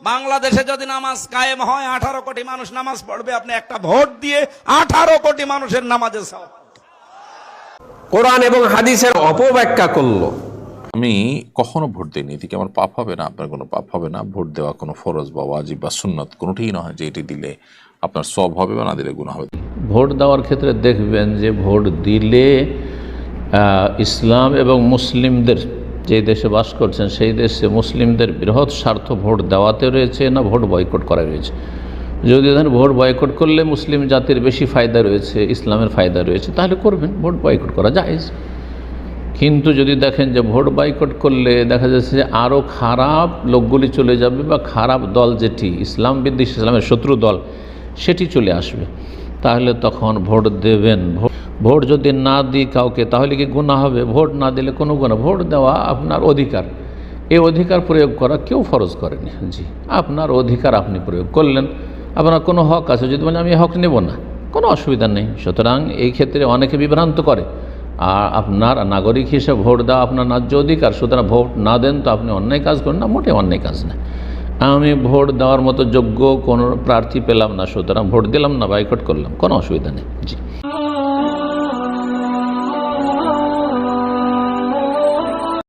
বাংলাদেশে যদি নামাজ কায়েম হয় আঠারো কোটি মানুষ নামাজ পড়বে আপনি একটা ভোট দিয়ে আঠারো কোটি মানুষের সওয়াব কোরআন এবং হাদিসের অপব্যাখ্যা করল। আমি কখনো ভোট দিইনি এদিকে আমার পাপ হবে না? আপনার কোনো পাপ হবে না? ভোট দেওয়া কোনো ফরজ বা ওয়াজিব বা সুন্নত কোনোটিই নয় যে এটি দিলে আপনার সব হবে বা না দিলে গুণ হবে। ভোট দেওয়ার ক্ষেত্রে দেখবেন যে ভোট দিলে আহ, ইসলাম এবং মুসলিমদের যে দেশে বাস করছেন, সেই দেশে মুসলিমদের বৃহৎ স্বার্থ ভোট দেওয়াতে রয়েছে না ভোট বয়কট করা রয়েছে? যদি ধরেন ভোট বয়কট করলে মুসলিম জাতির বেশি ফায়দা রয়েছে, ইসলামের ফায়দা রয়েছে, তাহলে করবেন, ভোট বয়কট করা যায় কিন্তু যদি দেখেন যে ভোট বয়কট করলে দেখা যাচ্ছে যে আরও খারাপ লোকগুলি চলে যাবে বা খারাপ দল যেটি, ইসলাম বিদ্বেষ, ইসলামের শত্রু দল, সেটি চলে আসবে, তাহলে তখন ভোট দেবেন, ভোট- ভোট যদি না দিই কাউকে, তাহলে কি গুণা হবে? ভোট না দিলে কোনো গুণা ভোট দেওয়া আপনার অধিকার। এই অধিকার প্রয়োগ করা কেউ ফরজ করেনি। জি, আপনার অধিকার আপনি প্রয়োগ করলেন। আপনার কোনো হক আছে? যদি বলেন, আমি হক নেব না। কোনো অসুবিধা নেই। সুতরাং এই ক্ষেত্রে অনেকে বিভ্রান্ত করে। আর আপনার নাগরিক হিসেবে ভোট দেওয়া আপনার ন্যায্য অধিকার। সুতরাং ভোট না দেন তো আপনি অন্যায় কাজ করেন না মোটে অন্যায় কাজ না। আমি ভোট দেওয়ার মতো যোগ্য কোনো প্রার্থী পেলাম না। সুতরাং ভোট দিলাম না, বাইকট করলাম। কোনো অসুবিধা নেই। জি।